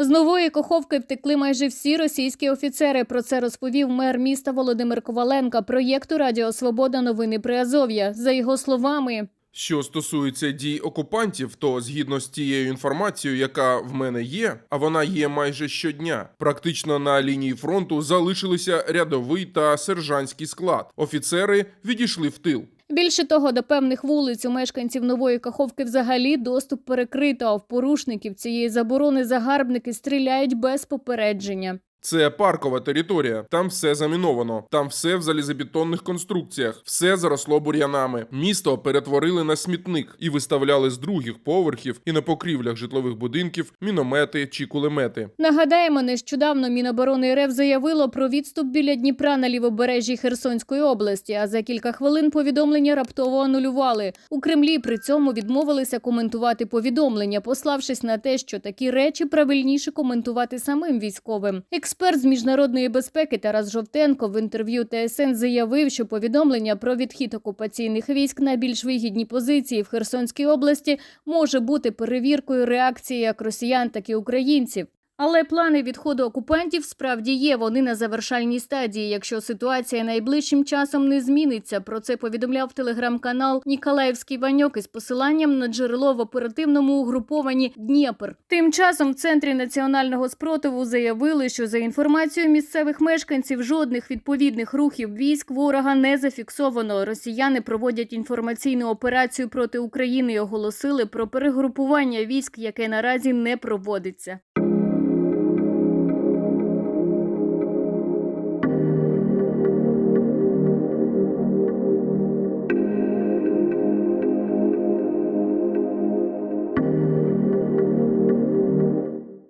З нової коховки втекли майже всі російські офіцери. Про це розповів мер міста Володимир Коваленка проєкту Радіо Свобода Новини Приазов'я. За його словами, Що стосується дій окупантів, то згідно з тією інформацією, яка в мене є, а вона є майже щодня, практично на лінії фронту залишилися рядовий та сержантський склад. Офіцери відійшли в тил. Більше того, до певних вулиць у мешканців нової каховки взагалі доступ перекрито. А в порушників цієї заборони загарбники стріляють без попередження. Це паркова територія. Там все заміновано. Там все в залізобетонних конструкціях, все заросло бур'янами. Місто перетворили на смітник і виставляли з других поверхів і на покрівлях житлових будинків міномети чи кулемети. Нагадаємо, нещодавно Міноборони РФ заявило про відступ біля Дніпра на лівобережжі Херсонської області. А за кілька хвилин повідомлення раптово анулювали. У Кремлі при цьому відмовилися коментувати повідомлення, пославшись на те, що такі речі правильніше коментувати самим військовим. Експерт з міжнародної безпеки Тарас Жовтенко в інтерв'ю ТСН заявив, що повідомлення про відхід окупаційних військ на більш вигідні позиції в Херсонській області може бути перевіркою реакції як росіян, так і українців. Але плани відходу окупантів справді є. Вони на завершальній стадії. Якщо ситуація найближчим часом не зміниться, про це повідомляв телеграм-канал Ніколаївський Ваньок із посиланням на джерело в оперативному угруповані Дніпр. Тим часом в центрі національного спротиву заявили, що за інформацією місцевих мешканців жодних відповідних рухів військ ворога не зафіксовано. Росіяни проводять інформаційну операцію проти України і оголосили про перегрупування військ, яке наразі не проводиться.